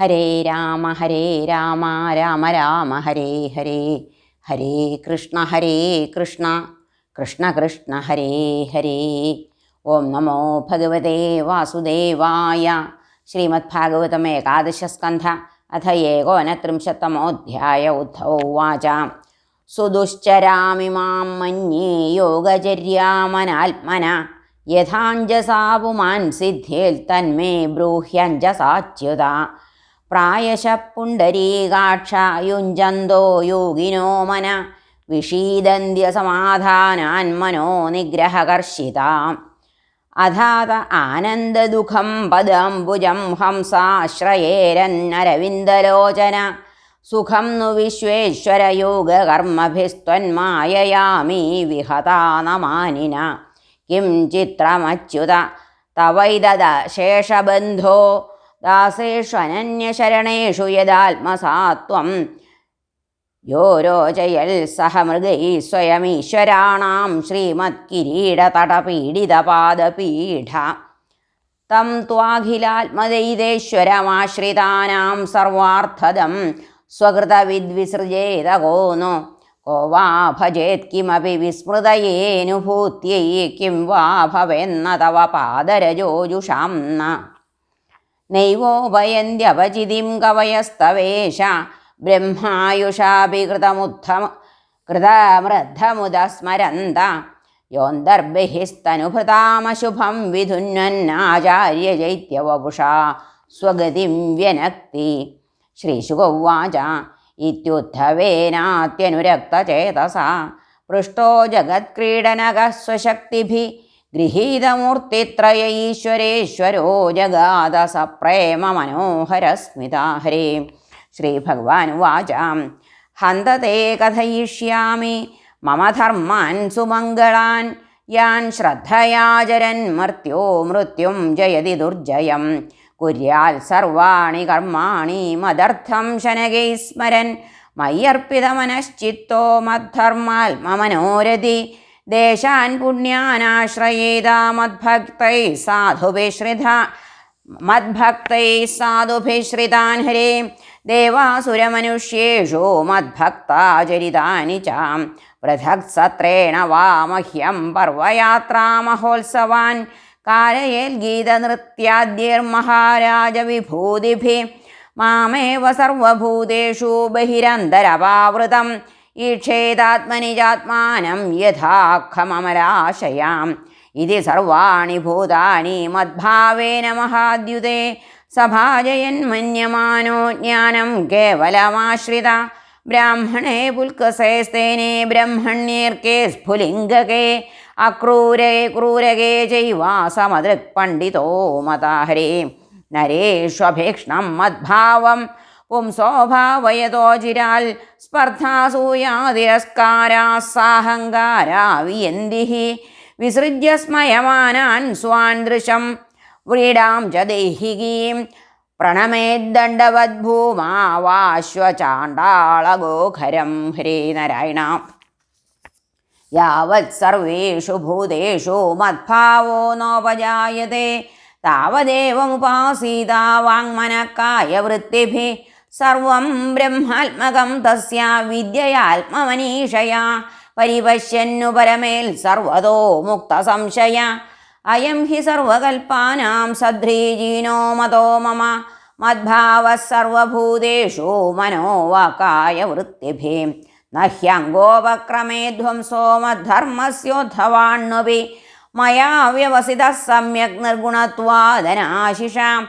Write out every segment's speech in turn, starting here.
ഹരേ രാമ ഹരേ രാമ രാമ രാമ ഹരേ ഹരേ ഹരേ കൃഷ്ണ ഹരേ കൃഷ്ണ കൃഷ്ണ കൃഷ്ണ ഹരേ ഹരേ. ഓം നമോ ഭഗവതേ വാസുദേവായ ശ്രീമദ്ഭാഗവതം ഏകാദശസ്കന്ധ അഥ ഏകോനത്രിംശത്തമോധ്യായ ഉദ്ധവ വാച സുദുശ്ചരാമി മാം മന്യേ യോഗചര്യാമനാത്മന. യഥാഞ്ജസാപുമാൻ സിദ്ധ്യേൽ തന്മേ ബ്രൂഹ്യഞ്ജസാച്യുത. പ്രായശ പുണ്ടരീകാക്ഷ യുഞ്ജന്തോ യോഗിനോ മന. വിഷീദന്ത്യസമാധാനാൻ മനോ നിഗ്രഹകർഷിതാം. അഥാത ആനന്ദദുഃഖം പദംബുജം ഹംസാശ്രയേരന്നരവിന്ദലോചന. സുഖം नु വിശ്വേശ്വരയോഗകർമ്മഭിസ്ത്വന്മായയാമീ വിഹതാനമാനിന. കിം ചിത്രമച്യുത തവൈദശേഷബന്ധോ ദാസേഷ്വനന്യശരണേഷു ദാസേഷു അനന്യശരണേഷു യഥാത്മസാത്വം യോരോചയൽ സഹമൃഗൈ സ്വയമീശ്വരാണാം ശ്രീമത് കിരീടതടപീഡിതപാദപീഠ തം ത്വാഖിലാത്മദൈതേശ്വരമാശ്രിതാനാം സർവാർത്ഥദം സ്വകൃതവിദ്വിസൃജേത കോന്നു കോ വാ ഭജേത് കിമപി വിസ്മൃതയേനുഭൂത്യൈ കിം വാ ഭവെന്ന തവ പാദരജോജുഷാം നൈവോപയന്ത്യപചിതിം കവയസ്തവേഷ ബ്രഹ്മായുഷാഭികൃതമുദ്ധ കൃതമൃദ്ധമുദസ്മരന്ത യോന്തർബിഹിസ്തനുഭൃതാമശുഭം വിധുന്വന്നാചാര്യചൈത്യവപുഷാ സ്വഗതിം വ്യനക്തി ശ്രീശുഗൗവാച ഇത്യുദ്ധവേനാത്യനുരക്തചേതസ പൃഷ്ടോ ജഗത്ക്രീഡനകസ്വശക്തിഭി ഗൃഹീതമൂർത്തിത്രയ ഈശ്വരേശ്വരോ ജഗാത സപ്രേമ മനോഹരസ്മിത ഹരേ. ശ്രീ ഭഗവാൻ വാച ഹന്തതേ കഥയിഷ്യാമി. മമ ധർമാൻ സുമംഗളാൻ. യാൻ ശ്രദ്ധയാചരൻ മർത്യോ മൃത്യും ജയതി ദുർജയം. കുര്യാൽ സർവാണി കർമാണി മദർത്ഥം ശനകൈ സ്മരൻ. മയ്യർപ്പിതമനശ്ചിത്തോ മദ്ധർമാൽ മമനോരതി. ദേശാൻ പുണ്യാനാശ്രയേത മദ്ഭക്തൈ സാധുഭിശ്രിത മദ്ഭക്തൈ സാധുഭിശ്രിതാൻ ഹരേ. ദേവാസുരമനുഷ്യേഷു മദ്ഭക്താചരിതാനി ചാം. പൃഥക് സത്രേണ വാ മഹ്യം പർവയാത്രാമഹോത്സവാൻ. കാരയേൽ ഗീതനൃത്യാദ്യൈർമഹാരാജവിഭൂതിഭി. മാമേവ സർവഭൂതേഷു ബഹിരന്തരപാവൃതം. ഈക്ഷേതാത്മനിജാത്മാനം യഥാഖമമലാശയാം ഇതി സർവാണി ഭൂതാനി മദ്ഭാവേന മഹാദ്യുതേ. സഭാജയൻ മന്യമാനോ ജ്ഞാനം കേവലമാശ്രിത. ബ്രാഹ്മണേ പുൽക്കസേസ്തേനെ ബ്രഹ്മണ്യേർക്കേ സ്ഫുലിംഗകേ. അക്രൂരേ ക്രൂരകേ ചൈവാസമദൃക്പണ്ഡിതോ മതാഹരേ. നരേഷ്വഭീക്ഷണം മദ്ഭാവം പുംസോഭാവയതോചിരാൽ സ്പർദ്ധാസൂയാതിരസ്കാരാസാഹങ്കാരാ വിയന്തിഹി. വിസൃജ്യ സ്മയമാനാൻ സ്വാൻദൃശം വ്രീഡാം ച ദേഹികീം. പ്രണമേദ്ദണ്ഡവദ്ഭൂമാവാശ്വചാണ്ടാളഗോഖരം ഹ്രീനരായണ യാവത് സർവേഷു ഭൂതേഷു മദ്ഭാവോ നോപജായതേ. താവദേവമുപാസീതാ വാങ്മനക്കായ വൃത്തിഭിः. സർവം ബ്രഹ്മാത്മകം തസ്യ വിദ്യയാത്മമനീഷയ പരിപശ്യന്നു പരമേൽ സർവതോ മുക്ത സംശയ അയം ഹി സർവകൽപ്പാനാം സദ്രീജീനോ മതോ മമ. മദ്ഭാവ സർവഭൂതേഷു മനോവാക്കായ വൃത്തിഭീം. നഹ്യങ്കോപക്രമേ ധ്വംസോ മദ്ധർമ്മസ്യോദ്ധവാണ്ണുപി മയാ വ്യവസിത സമ്യക് നിർഗുണത്വാദനാശിഷാം.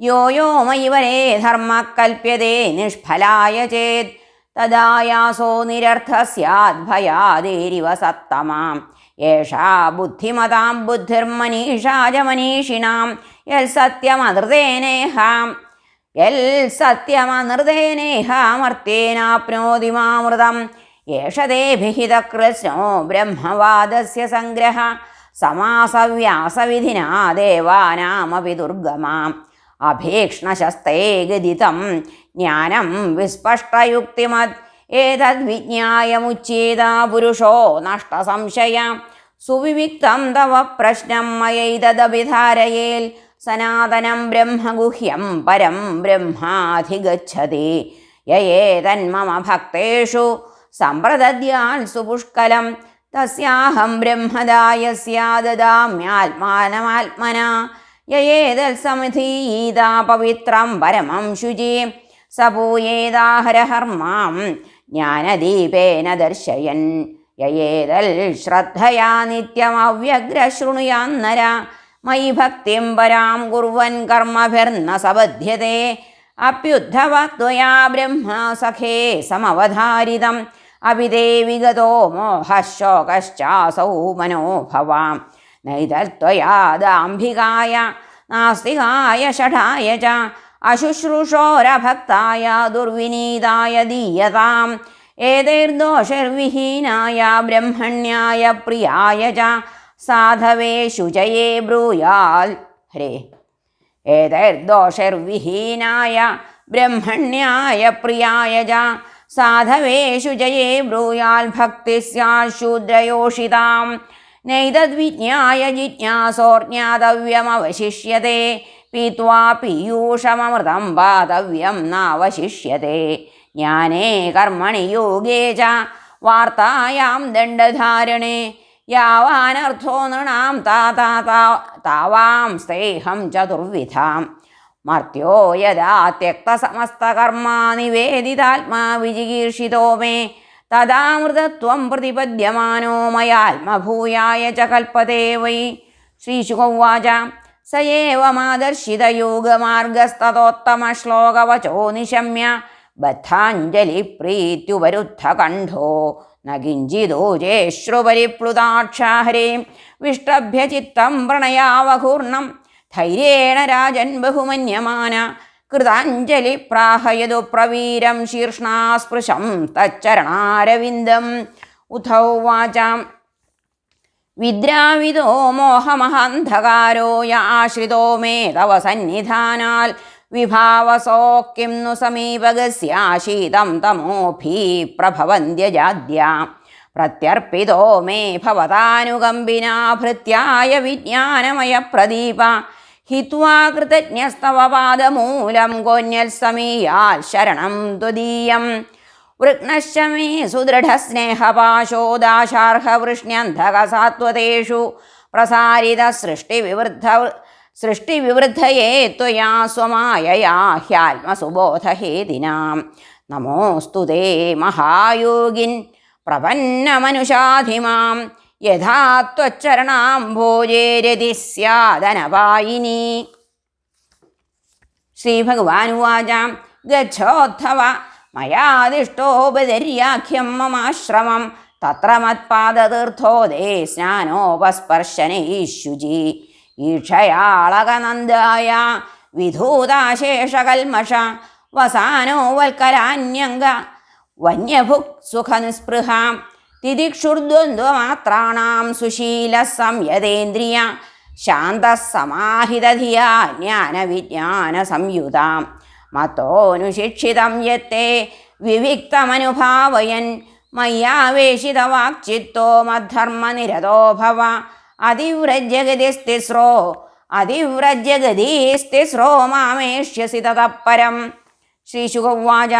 യോ യോ മൈവനേ ധർമ്മ കൽപ്യതേ നിഷ്ഫലായ ചേത്. തദായാസോ നിരർത്ഥ സ്യാദ്ഭയാദേരിവ സത്തമാം. ഏഷാ ബുദ്ധിമതാം ബുദ്ധിർമനീഷാജ മനീഷിണാം യൽ സത്യമനൃതേനേഹാം. യൽ സത്യമനൃതേനേഹാമർത്തേനാപ്നോതി മാമൃതം. ഏഷ തേ ഭിഹിതകൃഷ്ണോ ബ്രഹ്മവാദസ്യ സംഗ്രഹ. സമാസവ്യാസവിധിനാ ദേവാനാമപി ദുർഗമാം അഭീക്ഷ്ണശസ്തേ ഗതിതം ജ്ഞാനം വിസ്പഷ്ടയുക്തിമത് ഏതദ്വിജ്ഞായമുച്ഛേദ പുരുഷോ നഷ്ടസംശയ സുവിവിക്തം തവ പ്രശ്നം മയൈതദഭിധാരയേൽ സനാതനം ബ്രഹ്മഗുഹ്യം പരം ബ്രഹ്മാധിഗച്ഛതി യേതന്മമ ഭക്തേഷു സമ്പ്രദദ്യാൽ സുപുഷ്കലം തസ്യാഹം ബ്രഹ്മദായ ദദാമ്യാത്മാനമാത്മന യേതത്സമിധീതാ പവിത്രം പരമം ശുചി സപൂയേതാഹരഹർമാം ജ്ഞാനദീപേന ദർശയൻ. യേതൽ ശ്രദ്ധയാ നിത്യമവ്യഗ്രശൃണുയാന്നര. മയി ഭക്തിം പരാം കുർവൻ കർമ്മഭിർന്ന സബധ്യത്തെ അപ്യുദ്ധവത്വയാ ബ്രഹ്മ സഖേ സമവധാരിതം. അഭിദേവിഗതോ മോഹശോകശ്ചാസൗ മനോഭവാം. നൈതത്വയാ ദാംഭികായ നാസ്തികായ ഷഠായ ച അശുശ്രൂഷോരഭക്തായ ദുർവിനീതായ ദീയതാം ഏതൈർദോഷർവിഹീനായ ബ്രഹ്മണ്യായ പ്രിയായ ച സാധവേ ശുചയേ ബ്രൂയാൽ ഹരേ. ഏതൈർദോഷർവിഹീനായ ബ്രഹ്മണ്യായ പ്രിയായ ച സാധവേ ശുചയേ ബ്രൂയാൽ ഭക്തി സ്യാൽ നൈതദ്വിജ്ഞായ ജിജ്ഞാസോർജ്ഞാതവ്യമവശിഷ്യത്തെ പീത്വാ പീയൂഷമമൃതം പാതവ്യം നാവശിഷ്യത്തെ ജ്ഞാനേ കർമ്മണി യോഗേ ച വാർത്തായാം ദണ്ഡധാരണേ. യാവാനർത്ഥോ നൃണാം താവാം സ്നേഹം ചതുർവിധാം. മർത്യോ യഥാ ത്യക്തസമസ്തകർമാ നിവേദിതാത്മാ വിജിഗീർഷിതോ മേ തഥാമൃതത്വം പ്രതിപദ്യമാനോ മയാത്മഭൂയായ ച കൽപ്പതേ വൈ. ശ്രീശുഖവാച സ ഏവമാദർശിതയോഗമാർഗസ്തോത്തമശ്ലോകവചോ നിശമ്യ ബദ്ധാഞ്ജലിപ്രീത്യുപരുദ്ധകണ്ഠോ ന കിഞ്ചിതോ ജേശ്രുപരിപ്ലുതാക്ഷാഹരീം. വിഷ്ടഭ്യചിത്തം പ്രണയാവഹൂർണം ധൈര്യേണ രാജൻ ബഹുമന്യമാന കൃതാഞ്ജലി പ്രാഹയതു പ്രവീരം ശീർഷ്ണാസ്പൃശം തച്ചരണാരവിന്ദം. ഉദ്ധൗ വാചാം. വിദ്രാവിതോ മോഹമഹന്ധകാരോ യാശ്രിതോ മേ തവ സന്നിധാനാൽ. വിഭാവസോ കിം നു സമീപകസ്യാശീതം തമോഭീ പ്രഭവന്ത്യജാദ്യ. പ്രത്യർപ്പിതോ മേ ഭവതാനുകമ്പിനാഭൃത്യായ വിജ്ഞാനമയ പ്രദീപ ഹിത്വാ കൃതജ്ഞസ്തവ പാദമൂലം കോന്യൽ സമീയാൽ ശരണം ത്വദീയം വൃഗ്നശ്ച മേ സുദൃഢസ്നേഹപാശോദാശാർഹവൃഷ്ണ്യന്ധകസാത്വതേഷു. പ്രസാരിത സൃഷ്ടിവിവൃദ്ധ സൃഷ്ടിവിവൃദ്ധയേ ത്വയാ സ്വമായയാ ഹ്യാത്മസുബോധഹേതിനാം. നമോസ്തു തേ മഹായോഗിൻ. പ്രപന്നമനുഷാധിമാം. യഥാ ത്വച്ചരണാംഭോജേരതി ശ്രീഭഗവാനുവാച ഗച്ഛോദ്ധവ മയാദിഷ്ടോപദര്യാഖ്യം മമാശ്രമം തത്ര മത്പാദതീർത്ഥോദേ സ്നാനോപസ്പർശനൈശുചി ഈക്ഷയാളകനന്ദായ വിധൂതാശേഷകൽമഷ വസാനോ വൽക്കരാന്യംഗ വന്യഭുക് സുഖനിസ്പൃഹാം തിദിക്ഷുർദ്വന്ദ്വമാത്രാണാം സുശീല സംയതേന്ദ്രിയ ശാന്തസമാഹിതധിയാ ജ്ഞാനവിജ്ഞാന സംയുതാം മതോനുശിക്ഷിതം യത്തെ വിവിക്തമനുഭാവയൻ മയ്യാവേശിതവാക്ചിത്തോ മധർമ്മനിരതോ ഭവ. അതിവ്രജഗതിസ്തിസ്രോ അതിവ്രജഗതിസ്തിസ്രോ മാമേഷ്യസി തതഃപരം ശ്രീശുകൗവാച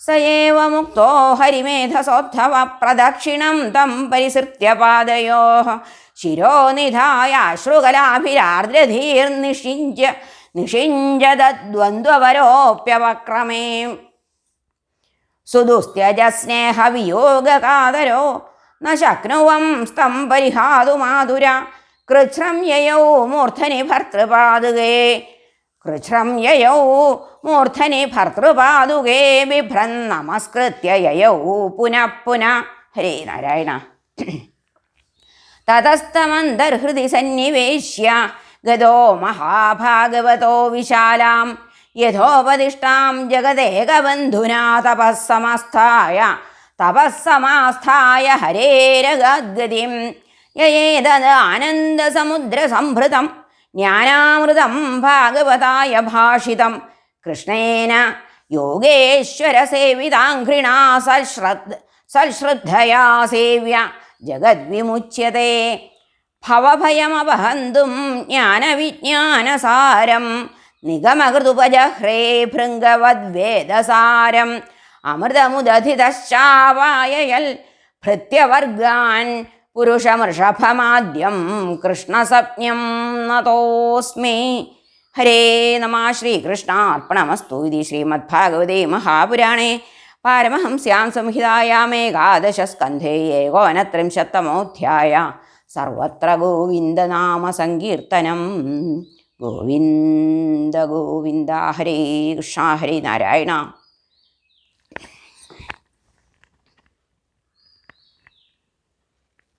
സയേവ മുക്തോ ഹരിമേധസോദ്ധവ പ്രദക്ഷിണം തം പരിസൃത്യ പാദയോ ശിരോ നിധായാശ്രുകലാഭിരാർദ്രധീർനിഷിഞ്ച നിഷിഞ്ചതദ്വന്ദ്വപരോപ്യവക്രമേ സുദുസ്ത്യജസ്നേഹവിയോഗകാതരോ ന ശക്നുവം സ്തം പരിഹാതു മാതുര കൃച്ഛ്രം യയൗ മൂർധനി ഭർത്തൃപാതുകേ കൃച്ഛ്രം യയൗ മൂർധനി ഭർത്തൃപാദുകേ ബിഭ്രൻ നമസ്കൃത്യ യയൗ പുനഃ പുനഃ ഹരേ നാരായണ തതസ്തമന്തർഹൃദി സന്നിവേശ്യ ഗതോ മഹാഭാഗവതോ വിശാലാം യഥോപദിഷ്ടാം ജഗദേകബന്ധുനാ തപസ്സമസ്ഥായ തപസ്സമാസ്ഥായ ഹരേരഗദ്ഗതിം യേതത് ആനന്ദസമുദ്രസംഭൃതം ജ്ഞാനാമൃതം ഭാഗവതായ ഭാഷിതം. കൃഷ്ണേന യോഗേശ്വരസേവിതാഘ്രിണാ സൽശ്രദ്ധ സൽശ്രദ്ധയാ സേവ്യ. ജഗദ്വിമുച്യത്തെ ഭവഭയമപഹന്തും ജ്ഞാനവിജ്ഞാനസാരം. നിഗമകൃതുപജഹ്രേ ഭൃംഗവദ്വേദസാരം. അമൃതമുദധിതശ്ചാവായയൽ ഭൃത്യവർഗാൻ പുരുഷമൃഷഭമാദ്യം കൃഷ്ണസപ്നം നതോസ്മേ. ഹരേ നമ ശ്രീകൃഷ്ണാർപ്പണമസ്തു ഇതി ശ്രീമദ്ഭാഗവതേ മഹാപുരാണേ. പാരമഹംസ്യാം സംഹിതായാമേകാദശസ്കന്ധേ ഏകോനത്രിംശത്തമോധ്യായ. സർവത്ര ഗോവിന്ദനാമസങ്കീർത്തനം ഗോവിന്ദ ഗോവിന്ദ ഹരേ കൃഷ്ണ ഹരേ നാരായണ.